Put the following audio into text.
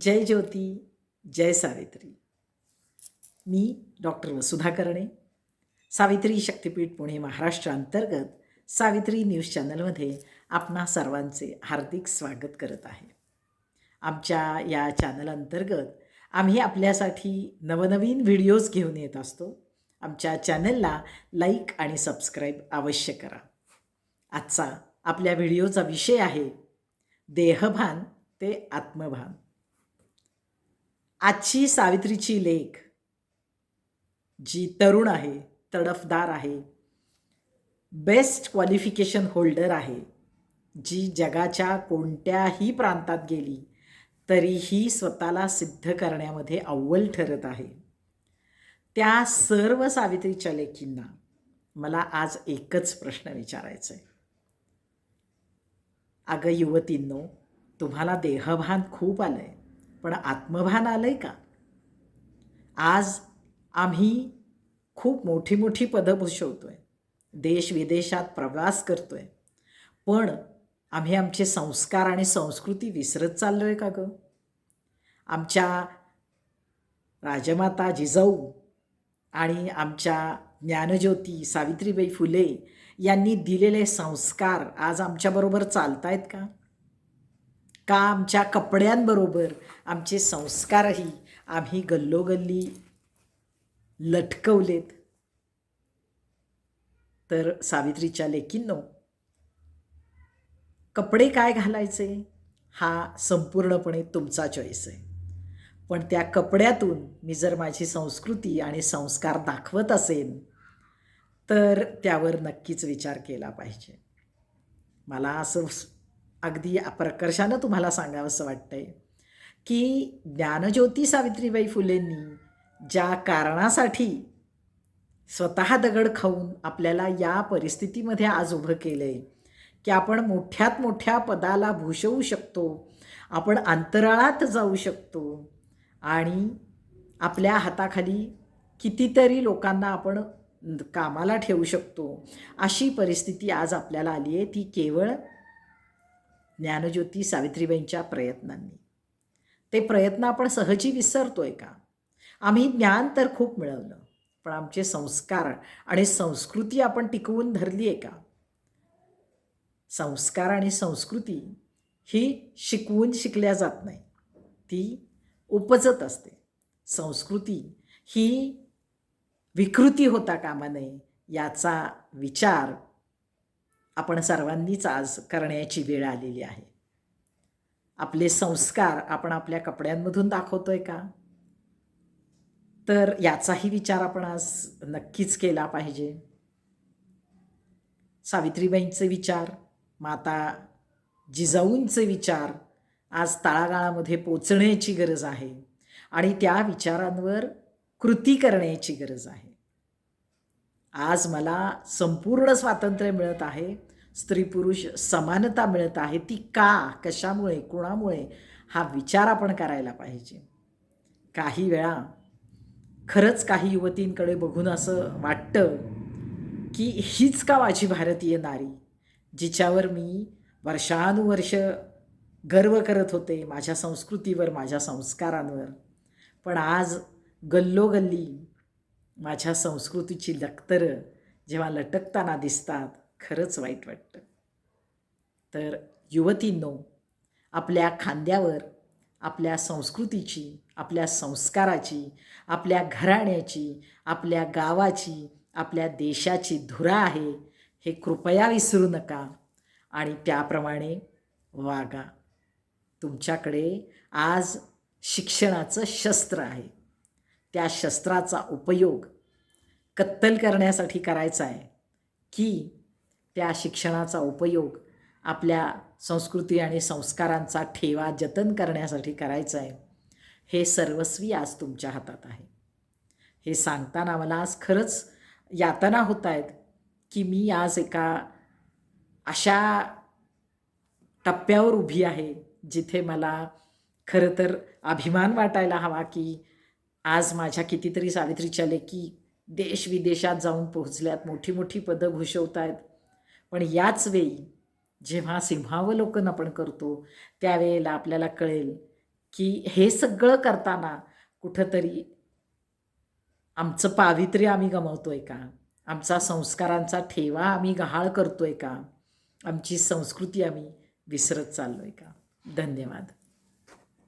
जय ज्योती जय सावित्री. मी डॉक्टर वसुधा करणे. सावित्री शक्तिपीठ पुणे महाराष्ट्र अंतर्गत सावित्री न्यूज चॅनलमध्ये आपणा सर्वांचे हार्दिक स्वागत करत आहे. आमच्या या चॅनल अंतर्गत आम्ही आपल्यासाठी नवनवीन व्हिडिओज घेऊन येत असतो. आमच्या चॅनलला लाईक आणि सबस्क्राईब अवश्य करा. आजचा आपल्या व्हिडिओचा विषय आहे देहभान ते आत्मभान. आजची सावित्रीची लेख जी तरुण आहे तडफदार आहे बेस्ट क्वालिफिकेशन होल्डर आहे जी जगाच्या कोणत्याही प्रांतात गेली तरीही स्वतःला सिद्ध करण्यामध्ये अव्वल ठरत आहे. त्या सर्व सावित्रीच्या लेखींना मला आज एकच प्रश्न विचारायचा आहे अगं युवतींनो तुम्हाला देहभान खूप आलं आहे पण आत्मभान आलं आहे का? आज आम्ही खूप मोठी मोठी पदं भूषवतो आहे देश विदेशात प्रवास करतो आहे पण आम्ही आमचे संस्कार आणि संस्कृती विसरत चाललो आहे का गं? आमच्या राजमाता जिजाऊ आणि आमच्या ज्ञानज्योती सावित्रीबाई फुले यांनी दिलेले संस्कार आज आमच्याबरोबर चालत आहेत का? का आमच्या कपड्यांबरोबर आमचे संस्कारही आम्ही गल्लोगल्ली लटकवलेत? तर सावित्रीच्या लेकींनो कपडे काय घालायचे? हा संपूर्णपणे तुमचा चॉईस आहे. पण त्या कपड्यातून मी जर माझी संस्कृती आणि संस्कार दाखवत असेन तर त्यावर नक्कीच विचार केला पाहिजे. मला असं अगदी प्रकर्षानं तुम्हाला सांगावंसं वाटतंय की ज्ञानज्योती सावित्रीबाई फुलेंनी ज्या कारणासाठी स्वतः दगड खाऊन आपल्याला या परिस्थितीमध्ये आज उभं केलं आहे की आपण मोठ्यात मोठ्या पदाला भूषवू शकतो आपण अंतराळात जाऊ शकतो आणि आपल्या हाताखाली कितीतरी लोकांना आपण कामाला ठेवू शकतो अशी परिस्थिती आज आपल्याला आली आहे ती केवळ ज्ञानज्योती सावित्रीबाईंच्या प्रयत्नांनी. ते प्रयत्न आपण सहजी विसरतोय का? आम्ही ज्ञान तर खूप मिळवलं पण आमचे संस्कार आणि संस्कृती आपण टिकवून धरली आहे का? संस्कार आणि संस्कृती ही शिकवून शिकल्या जात नाही ती उपजत असते. संस्कृती ही विकृती होता कामा नये याचा विचार आपण सर्वांनीच आज करण्याची वेळ आलेली आहे. आपले संस्कार आपण आपल्या कपड्यांमधून दाखवतोय का? तर याचाही विचार आपण आज नक्कीच केला पाहिजे. सावित्रीबाईंचे विचार माता जिजाऊंचे विचार आज तळागाळामध्ये पोचण्याची गरज आहे आणि त्या विचारांवर कृती करण्याची गरज आहे. आज मला संपूर्ण स्वातंत्र्य मिळत आहे स्त्री पुरुष समानता मिळत आहे ती का कशामुळे कोणामुळे हा विचार आपण करायला पाहिजे. काही वेळा खरंच काही युवतींकडे बघून असं वाटतं की हीच का माझी भारतीय नारी जिच्यावर मी वर्षानुवर्ष गर्व करत होते माझ्या संस्कृतीवर माझ्या संस्कारांवर. पण आज गल्लोगल्ली माझ्या संस्कृतीची लक्तरं जेव्हा लटकताना दिसतात खरंच वाईट वाटतं. तर युवतींनो आपल्या खांद्यावर आपल्या संस्कृतीची आपल्या संस्काराची आपल्या घराण्याची आपल्या गावाची आपल्या देशाची धुरा आहे हे कृपया विसरू नका आणि त्याप्रमाणे वागा. तुमच्याकडे आज शिक्षणाचं शस्त्र आहे. त्या शस्त्राचा उपयोग कत्तल करण्यासाठी करायचा आहे की त्या शिक्षणाचा उपयोग आपल्या संस्कृती आणि संस्कारांचा ठेवा जतन करण्यासाठी करायचा आहे. हे सर्वस्वी आज तुमच्या हातात आहे. हे सांगताना मला आज खरंच यातना होत आहेत की मी आज एका अशा टप्प्यावर उभी आहे जिथे मला खरं तर अभिमान वाटायला हवा की आज माझ्या कितीतरी सावित्रीच्या लेखी देश विदेशात जाऊन पोहोचल्यात मोठी मोठी पदं भूषवत आहेत पण याच वेळी जेव्हा सिंहावलोकन आपण करतो त्यावेळेला आपल्याला कळेल की हे सगळं करताना कुठंतरी आमचं पावित्र्य आम्ही गमावतोय का? आमचा संस्कारांचा ठेवा आम्ही गहाळ करतोय का? आमची संस्कृती आम्ही विसरत चाललो आहे का? धन्यवाद.